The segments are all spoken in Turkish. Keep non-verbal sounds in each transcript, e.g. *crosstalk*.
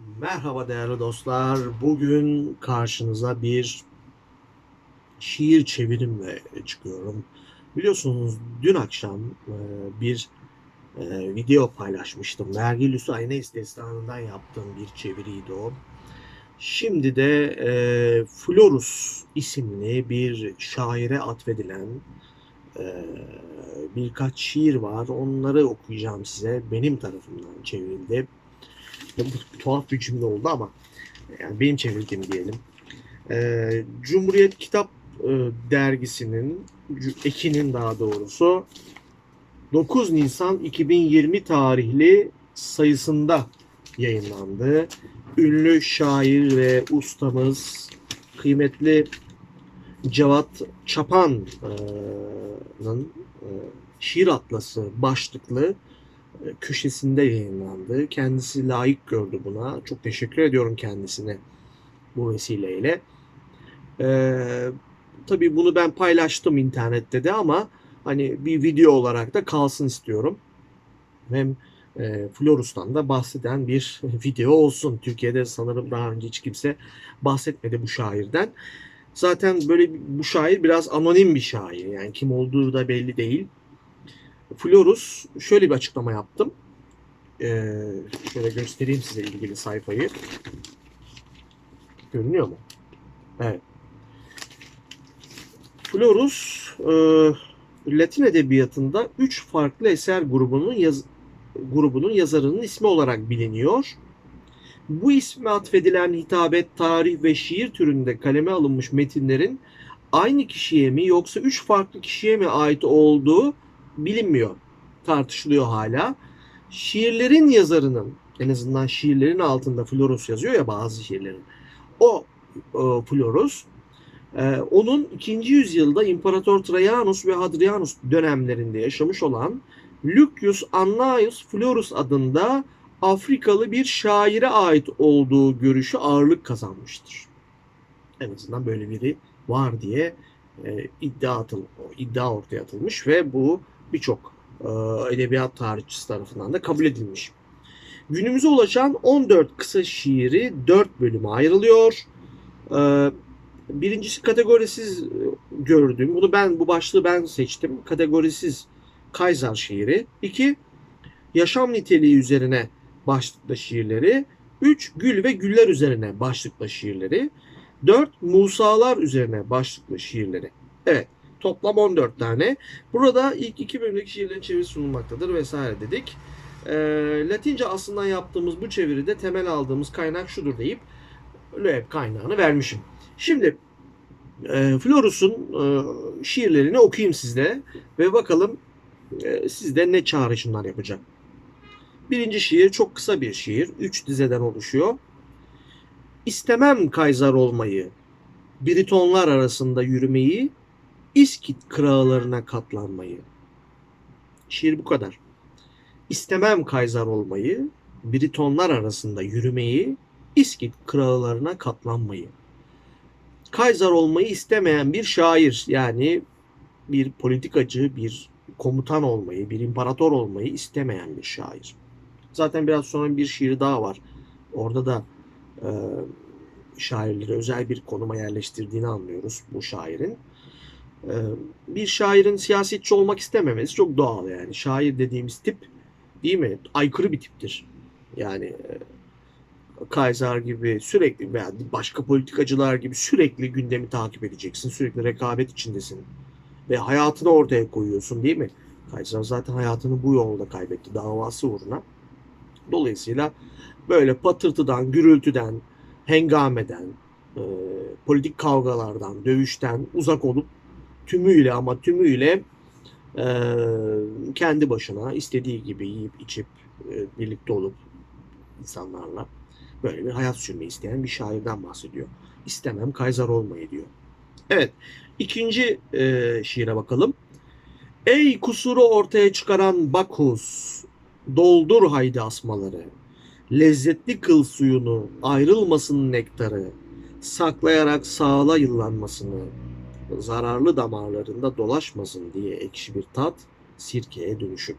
Merhaba değerli dostlar. Bugün karşınıza bir şiir çevirimle çıkıyorum. Biliyorsunuz dün akşam e, bir e, video paylaşmıştım. Vergilius Aeneis destanından yaptığım bir çeviriydi o. Şimdi de e, Florus isimli bir şaire atfedilen e, birkaç şiir var. Onları okuyacağım size. Benim tarafımdan çevrildi. Bu tuhaf bir cümle oldu ama yani benim çevirdiğim diyelim. Ee, Cumhuriyet Kitap e, Dergisi'nin Ekin'in daha doğrusu 9 Nisan 2020 tarihli sayısında yayınlandı. Ünlü şair ve ustamız kıymetli Cevat Çapan'ın e, şiir atlası başlıklı köşesinde yayınlandı. Kendisi layık gördü buna. Çok teşekkür ediyorum kendisine bu vesileyle. Ee, tabii bunu ben paylaştım internette de ama hani bir video olarak da kalsın istiyorum. Hem e, Florus'tan da bahseden bir *laughs* video olsun. Türkiye'de sanırım daha önce hiç kimse bahsetmedi bu şairden. Zaten böyle bu şair biraz anonim bir şair. Yani kim olduğu da belli değil. Florus şöyle bir açıklama yaptım. Ee, şöyle göstereyim size ilgili sayfayı. Görünüyor mu? Evet. Florus e, Latin edebiyatında üç farklı eser grubunun yaz, grubunun yazarının ismi olarak biliniyor. Bu isme atfedilen hitabet, tarih ve şiir türünde kaleme alınmış metinlerin aynı kişiye mi yoksa üç farklı kişiye mi ait olduğu bilinmiyor. Tartışılıyor hala. Şiirlerin yazarının en azından şiirlerin altında Florus yazıyor ya bazı şiirlerin. O e, Florus e, onun 2. yüzyılda İmparator Trajanus ve Hadrianus dönemlerinde yaşamış olan Lucius Annaeus Florus adında Afrikalı bir şaire ait olduğu görüşü ağırlık kazanmıştır. En azından böyle biri var diye e, iddia atıl, iddia ortaya atılmış ve bu birçok e, edebiyat tarihçisi tarafından da kabul edilmiş. Günümüze ulaşan 14 kısa şiiri 4 bölüme ayrılıyor. E, birincisi kategorisiz gördüğüm, bunu ben bu başlığı ben seçtim. Kategorisiz Kaiser şiiri. 2 yaşam niteliği üzerine başlıklı şiirleri. 3 gül ve güller üzerine başlıklı şiirleri. 4 Musalar üzerine başlıklı şiirleri. Evet toplam 14 tane. Burada ilk iki bölümdeki şiirlerin çevirisi sunulmaktadır vesaire dedik. E, Latince aslında yaptığımız bu çeviride temel aldığımız kaynak şudur deyip Loeb kaynağını vermişim. Şimdi e, Florus'un e, şiirlerini okuyayım sizde ve bakalım e, sizde ne çağrışımlar yapacak. Birinci şiir çok kısa bir şiir. Üç dizeden oluşuyor. İstemem Kaiser olmayı, Britonlar arasında yürümeyi, İskit krağlarına katlanmayı. Şiir bu kadar. İstemem Kaiser olmayı, Britonlar arasında yürümeyi, İskit krağlarına katlanmayı. Kaiser olmayı istemeyen bir şair yani bir politikacı, bir komutan olmayı, bir imparator olmayı istemeyen bir şair. Zaten biraz sonra bir şiiri daha var. Orada da e, şairleri özel bir konuma yerleştirdiğini anlıyoruz bu şairin. E, bir şairin siyasetçi olmak istememesi çok doğal yani. Şair dediğimiz tip değil mi? Aykırı bir tiptir. Yani e, Kaiser gibi sürekli veya başka politikacılar gibi sürekli gündemi takip edeceksin. Sürekli rekabet içindesin. Ve hayatını ortaya koyuyorsun değil mi? Kaiser zaten hayatını bu yolda kaybetti davası uğruna. Dolayısıyla böyle patırtıdan, gürültüden, hengameden, e, politik kavgalardan, dövüşten uzak olup tümüyle ama tümüyle e, kendi başına istediği gibi yiyip içip e, birlikte olup insanlarla böyle bir hayat sürmeyi isteyen bir şairden bahsediyor. İstemem Kaiser olmayı diyor. Evet. ikinci e, şiire bakalım. Ey kusuru ortaya çıkaran Bakus, doldur haydi asmaları. Lezzetli kıl suyunu, ayrılmasın nektarı. Saklayarak sağla yıllanmasını, zararlı damarlarında dolaşmasın diye ekşi bir tat sirkeye dönüşüp.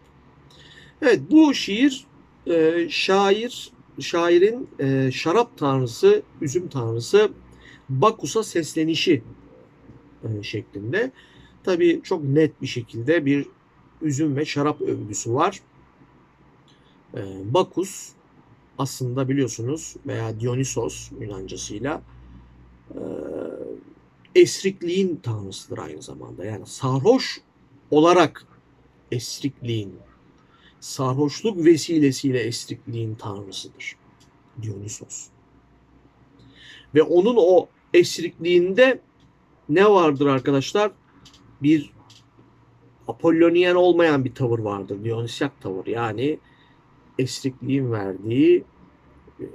Evet bu şiir e, şair şairin e, şarap tanrısı, üzüm tanrısı Bakus'a seslenişi e, şeklinde. Tabii çok net bir şekilde bir üzüm ve şarap övgüsü var. E, Bakus aslında biliyorsunuz veya Dionysos Yunancasıyla e, esrikliğin tanrısıdır aynı zamanda. Yani sarhoş olarak esrikliğin, sarhoşluk vesilesiyle esrikliğin tanrısıdır. Dionysos. Ve onun o esrikliğinde ne vardır arkadaşlar? Bir Apolloniyen olmayan bir tavır vardır. Dionysyak tavır. Yani esrikliğin verdiği e,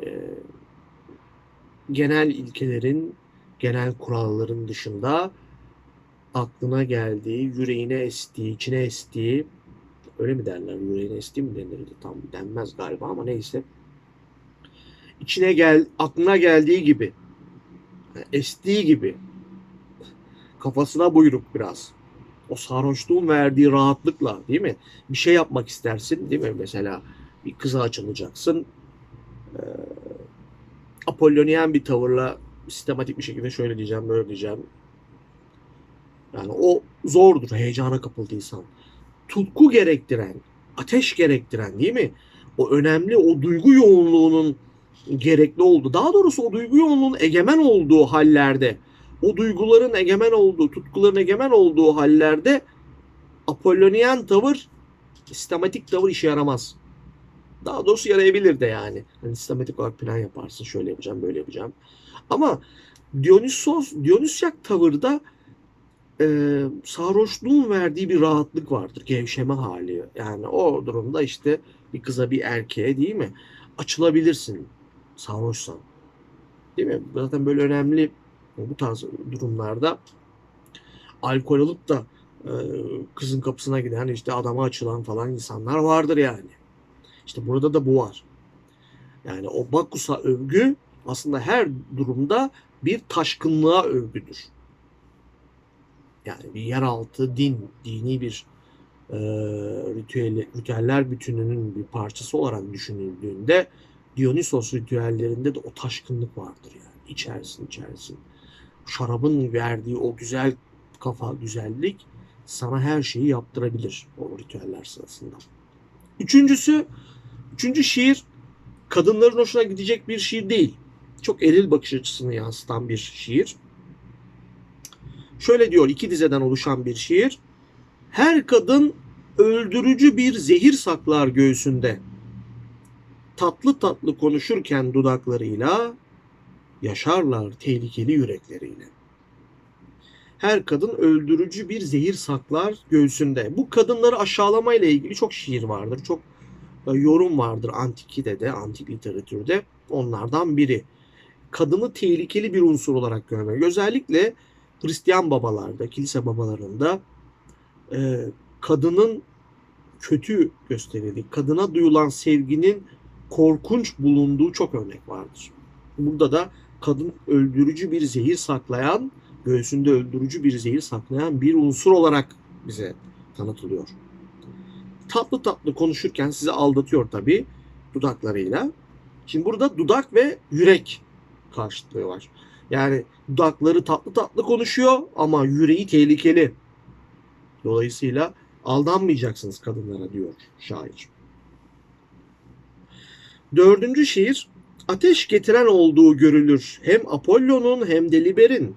genel ilkelerin, genel kuralların dışında aklına geldiği, yüreğine estiği, içine estiği öyle mi derler? Yüreğine estiği mi denir? Tam denmez galiba ama neyse. İçine gel, aklına geldiği gibi, estiği gibi kafasına buyruk biraz. O sarhoşluğun verdiği rahatlıkla değil mi? Bir şey yapmak istersin değil mi? Mesela bir kıza açılacaksın. Ee, Apolloniyen bir tavırla sistematik bir şekilde şöyle diyeceğim, böyle diyeceğim. Yani o zordur heyecana kapıldıysan. Tutku gerektiren, ateş gerektiren değil mi? O önemli o duygu yoğunluğunun gerekli olduğu, daha doğrusu o duygu yoğunluğunun egemen olduğu hallerde, o duyguların egemen olduğu, tutkuların egemen olduğu hallerde Apolloniyen tavır, sistematik tavır işe yaramaz. Daha doğrusu yarayabilir de yani. Hani sistematik olarak plan yaparsın. Şöyle yapacağım, böyle yapacağım. Ama Dionysos, Dionysyak tavırda e, sarhoşluğun verdiği bir rahatlık vardır. Gevşeme hali. Yani o durumda işte bir kıza bir erkeğe değil mi? Açılabilirsin sarhoşsan. Değil mi? Zaten böyle önemli bu tarz durumlarda alkol alıp da e, kızın kapısına giden işte adama açılan falan insanlar vardır yani. İşte burada da bu var. Yani o Bakus'a övgü aslında her durumda bir taşkınlığa övgüdür. Yani bir yeraltı din, dini bir e, ritüel, ritüeller bütününün bir parçası olarak düşünüldüğünde Dionysos ritüellerinde de o taşkınlık vardır yani. İçersin içersin. Şarabın verdiği o güzel kafa, güzellik sana her şeyi yaptırabilir o ritüeller sırasında. Üçüncüsü, üçüncü şiir kadınların hoşuna gidecek bir şiir değil. Çok eril bakış açısını yansıtan bir şiir. Şöyle diyor iki dizeden oluşan bir şiir. Her kadın öldürücü bir zehir saklar göğsünde. Tatlı tatlı konuşurken dudaklarıyla yaşarlar tehlikeli yürekleriyle. Her kadın öldürücü bir zehir saklar göğsünde. Bu kadınları aşağılamayla ilgili çok şiir vardır. Çok e, yorum vardır antikide de, antik literatürde. Onlardan biri. Kadını tehlikeli bir unsur olarak görmek. Özellikle Hristiyan babalarda, kilise babalarında e, kadının kötü gösterildiği, kadına duyulan sevginin korkunç bulunduğu çok örnek vardır. Burada da kadın öldürücü bir zehir saklayan, göğsünde öldürücü bir zehir saklayan bir unsur olarak bize tanıtılıyor. Tatlı tatlı konuşurken sizi aldatıyor tabii dudaklarıyla. Şimdi burada dudak ve yürek karşılığı var. Yani dudakları tatlı tatlı konuşuyor ama yüreği tehlikeli. Dolayısıyla aldanmayacaksınız kadınlara diyor şair. Dördüncü şiir ateş getiren olduğu görülür. Hem Apollon'un hem de Liber'in.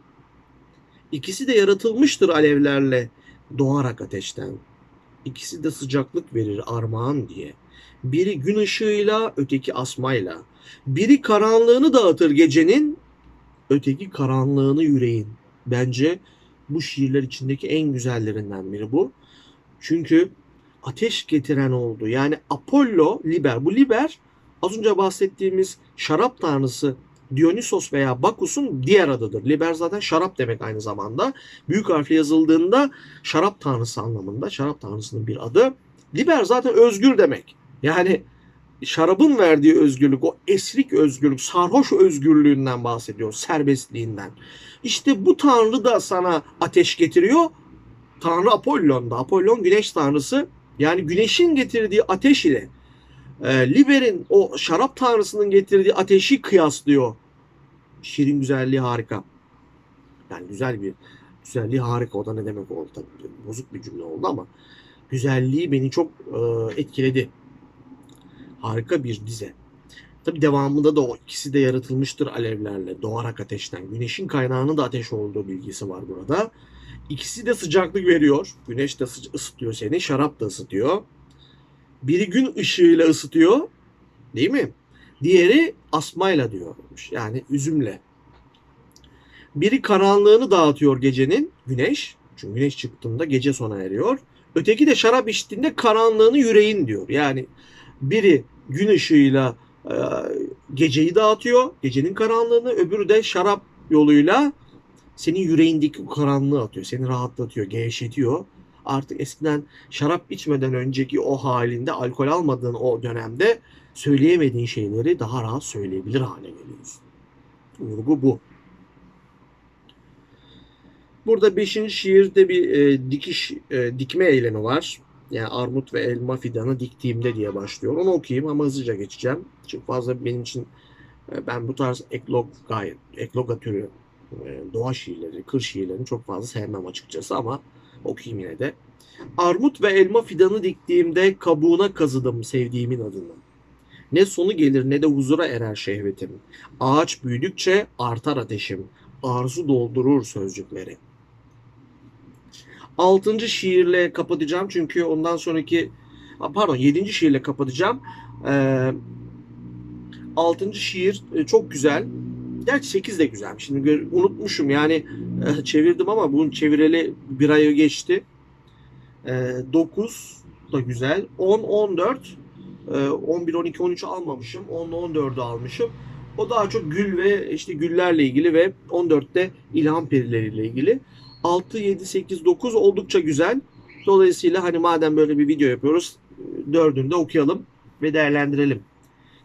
İkisi de yaratılmıştır alevlerle doğarak ateşten. İkisi de sıcaklık verir armağan diye. Biri gün ışığıyla, öteki asmayla. Biri karanlığını dağıtır gecenin, öteki karanlığını yüreğin. Bence bu şiirler içindeki en güzellerinden biri bu. Çünkü ateş getiren oldu. Yani Apollo, Liber. Bu Liber az önce bahsettiğimiz şarap tanrısı Dionysos veya Bakus'un diğer adıdır. Liber zaten şarap demek aynı zamanda. Büyük harfle yazıldığında şarap tanrısı anlamında. Şarap tanrısının bir adı. Liber zaten özgür demek. Yani şarabın verdiği özgürlük, o esrik özgürlük, sarhoş özgürlüğünden bahsediyor, serbestliğinden. İşte bu tanrı da sana ateş getiriyor. Tanrı Apollon da. Apollon güneş tanrısı. Yani güneşin getirdiği ateş ile e, Liber'in o şarap tanrısının getirdiği ateşi kıyaslıyor. Şiirin güzelliği harika. Yani güzel bir güzelliği harika. O da ne demek oldu tabii. Bozuk bir cümle oldu ama güzelliği beni çok e, etkiledi. Harika bir dize. Tabi devamında da o ikisi de yaratılmıştır alevlerle, doğarak ateşten. Güneşin kaynağının da ateş olduğu bilgisi var burada. İkisi de sıcaklık veriyor. Güneş de ısıtıyor seni, şarap da ısıtıyor. Biri gün ışığıyla ısıtıyor, değil mi? Diğeri asmayla diyormuş. Yani üzümle. Biri karanlığını dağıtıyor gecenin, güneş. Çünkü güneş çıktığında gece sona eriyor. Öteki de şarap içtiğinde karanlığını yüreğin diyor. Yani biri gün ışığıyla e, geceyi dağıtıyor, gecenin karanlığını, öbürü de şarap yoluyla senin yüreğindeki karanlığı atıyor, seni rahatlatıyor, gevşetiyor. Artık eskiden şarap içmeden önceki o halinde, alkol almadığın o dönemde söyleyemediğin şeyleri daha rahat söyleyebilir hale geliyorsun. Vurgu bu. Burada beşinci şiirde bir e, dikiş, e, dikme eylemi var. Yani armut ve elma fidanı diktiğimde diye başlıyor. Onu okuyayım ama hızlıca geçeceğim. Çok fazla benim için e, ben bu tarz eklog gayet ekloga türü e, doğa şiirleri, kır şiirlerini çok fazla sevmem açıkçası ama okuyayım yine de. Armut ve elma fidanı diktiğimde kabuğuna kazıdım sevdiğimin adını. Ne sonu gelir ne de huzura erer şehvetim. Ağaç büyüdükçe artar ateşim. Arzu doldurur sözcükleri. Altıncı şiirle kapatacağım çünkü ondan sonraki pardon yedinci şiirle kapatacağım. Ee, altıncı şiir e, çok güzel. Gerçi sekiz de güzel. Şimdi unutmuşum yani e, çevirdim ama bunun çevireli bir ay geçti. E, 9 da güzel. 10, 14, e, 11, 12, 13 almamışım. 10 14'ü almışım. O daha çok gül ve işte güllerle ilgili ve 14'te ilham perileriyle ilgili. 6, 7, 8, 9 oldukça güzel. Dolayısıyla hani madem böyle bir video yapıyoruz dördünü de okuyalım ve değerlendirelim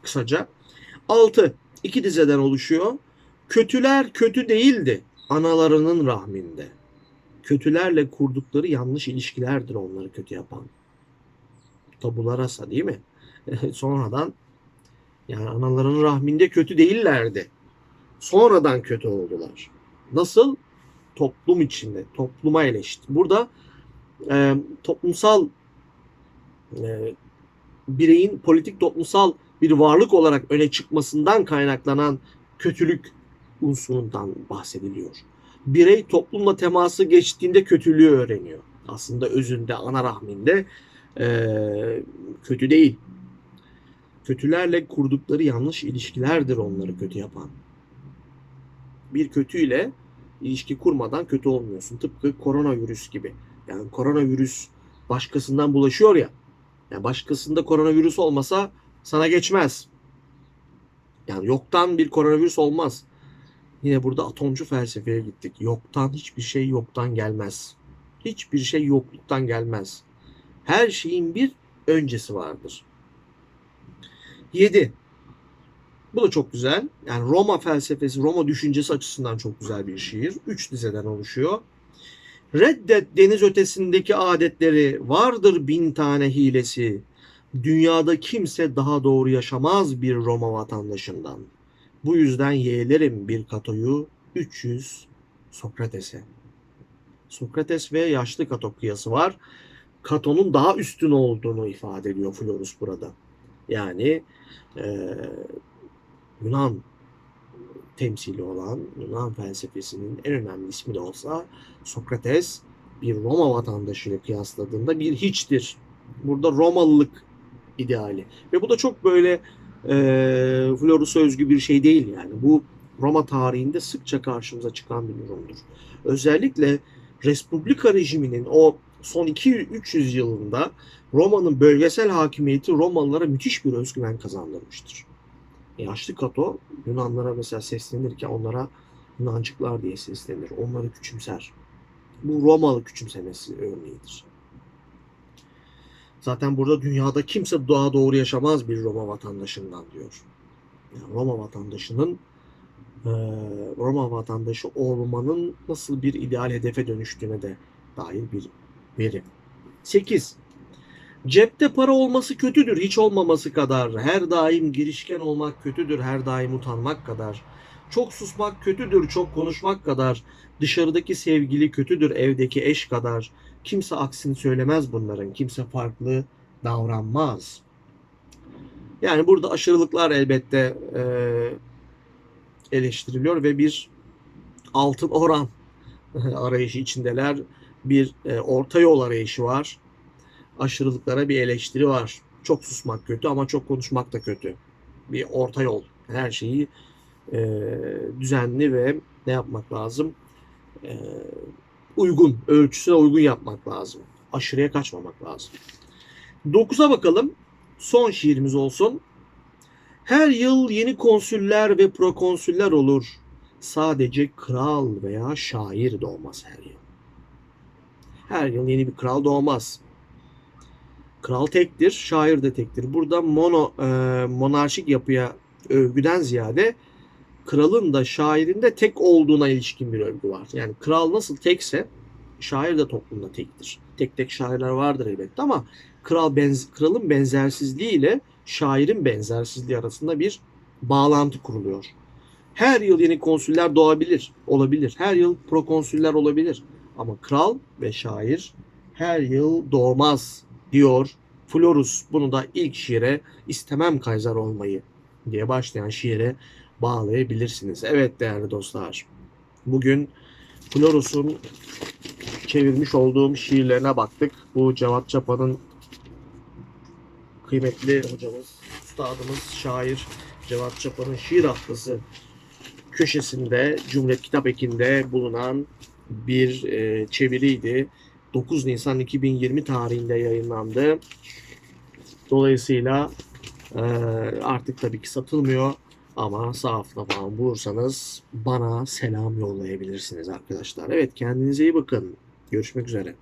kısaca. 6. iki dizeden oluşuyor. Kötüler kötü değildi analarının rahminde. Kötülerle kurdukları yanlış ilişkilerdir onları kötü yapan. Tabular asa değil mi? *laughs* Sonradan yani anaların rahminde kötü değillerdi. Sonradan kötü oldular. Nasıl? Toplum içinde, topluma eleşti. Burada e, toplumsal e, bireyin politik toplumsal bir varlık olarak öne çıkmasından kaynaklanan kötülük unsurundan bahsediliyor. Birey toplumla teması geçtiğinde kötülüğü öğreniyor. Aslında özünde, ana rahminde e, kötü değil. Kötülerle kurdukları yanlış ilişkilerdir onları kötü yapan. Bir kötüyle ilişki kurmadan kötü olmuyorsun. Tıpkı koronavirüs gibi. Yani koronavirüs başkasından bulaşıyor ya. Yani başkasında koronavirüs olmasa sana geçmez. Yani yoktan bir koronavirüs olmaz. Yine burada atomcu felsefeye gittik. Yoktan hiçbir şey yoktan gelmez. Hiçbir şey yokluktan gelmez. Her şeyin bir öncesi vardır. 7. Bu da çok güzel. Yani Roma felsefesi, Roma düşüncesi açısından çok güzel bir şiir. 3 dizeden oluşuyor. Reddet deniz ötesindeki adetleri, vardır bin tane hilesi. Dünyada kimse daha doğru yaşamaz bir Roma vatandaşından. Bu yüzden yeğlerim bir Kato'yu 300 Sokrates'e. Sokrates ve yaşlı Kato kıyası var. Kato'nun daha üstün olduğunu ifade ediyor Florus burada. Yani e, Yunan temsili olan Yunan felsefesinin en önemli ismi de olsa Sokrates bir Roma vatandaşıyla kıyasladığında bir hiçtir. Burada Romalılık ideali. Ve bu da çok böyle e, Florus'a özgü bir şey değil yani. Bu Roma tarihinde sıkça karşımıza çıkan bir durumdur. Özellikle Respublika rejiminin o son 200-300 yılında Roma'nın bölgesel hakimiyeti Romalılara müthiş bir özgüven kazandırmıştır. Yaşlı Kato Yunanlara mesela seslenirken onlara Yunancıklar diye seslenir. Onları küçümser. Bu Romalı küçümsemesi örneğidir. Zaten burada dünyada kimse daha doğru yaşamaz bir Roma vatandaşından diyor. Yani Roma vatandaşının e, Roma vatandaşı olmanın nasıl bir ideal hedefe dönüştüğüne de dair bir veri. 8. Cepte para olması kötüdür, hiç olmaması kadar. Her daim girişken olmak kötüdür, her daim utanmak kadar. Çok susmak kötüdür, çok konuşmak kadar. Dışarıdaki sevgili kötüdür, evdeki eş kadar. Kimse aksini söylemez bunların, kimse farklı davranmaz. Yani burada aşırılıklar elbette e, eleştiriliyor ve bir altın oran *laughs* arayışı içindeler. Bir e, orta yol arayışı var. Aşırılıklara bir eleştiri var. Çok susmak kötü ama çok konuşmak da kötü. Bir orta yol. Her şeyi e, düzenli ve ne yapmak lazım? E, uygun, ölçüsüne uygun yapmak lazım. Aşırıya kaçmamak lazım. 9'a bakalım. Son şiirimiz olsun. Her yıl yeni konsüller ve prokonsüller olur. Sadece kral veya şair doğmaz her yıl. Her yıl yeni bir kral doğmaz. Kral tektir, şair de tektir. Burada mono e, monarşik yapıya övgüden ziyade kralın da şairin de tek olduğuna ilişkin bir övgü var. Yani kral nasıl tekse şair de toplumda tektir. Tek tek şairler vardır elbette ama kral benz, kralın benzersizliği ile şairin benzersizliği arasında bir bağlantı kuruluyor. Her yıl yeni konsüller doğabilir, olabilir. Her yıl prokonsüller olabilir. Ama kral ve şair her yıl doğmaz diyor Florus. Bunu da ilk şiire istemem Kaiser olmayı diye başlayan şiire bağlayabilirsiniz. Evet değerli dostlar. Bugün Florus'un çevirmiş olduğum şiirlerine baktık. Bu Cevat Çapa'nın kıymetli hocamız, üstadımız, şair Cevat Çapa'nın şiir haftası köşesinde Cumhuriyet Kitap Eki'nde bulunan bir e, çeviriydi. 9 Nisan 2020 tarihinde yayınlandı. Dolayısıyla e, artık tabii ki satılmıyor ama sahafta falan bulursanız bana selam yollayabilirsiniz arkadaşlar. Evet kendinize iyi bakın. Görüşmek üzere.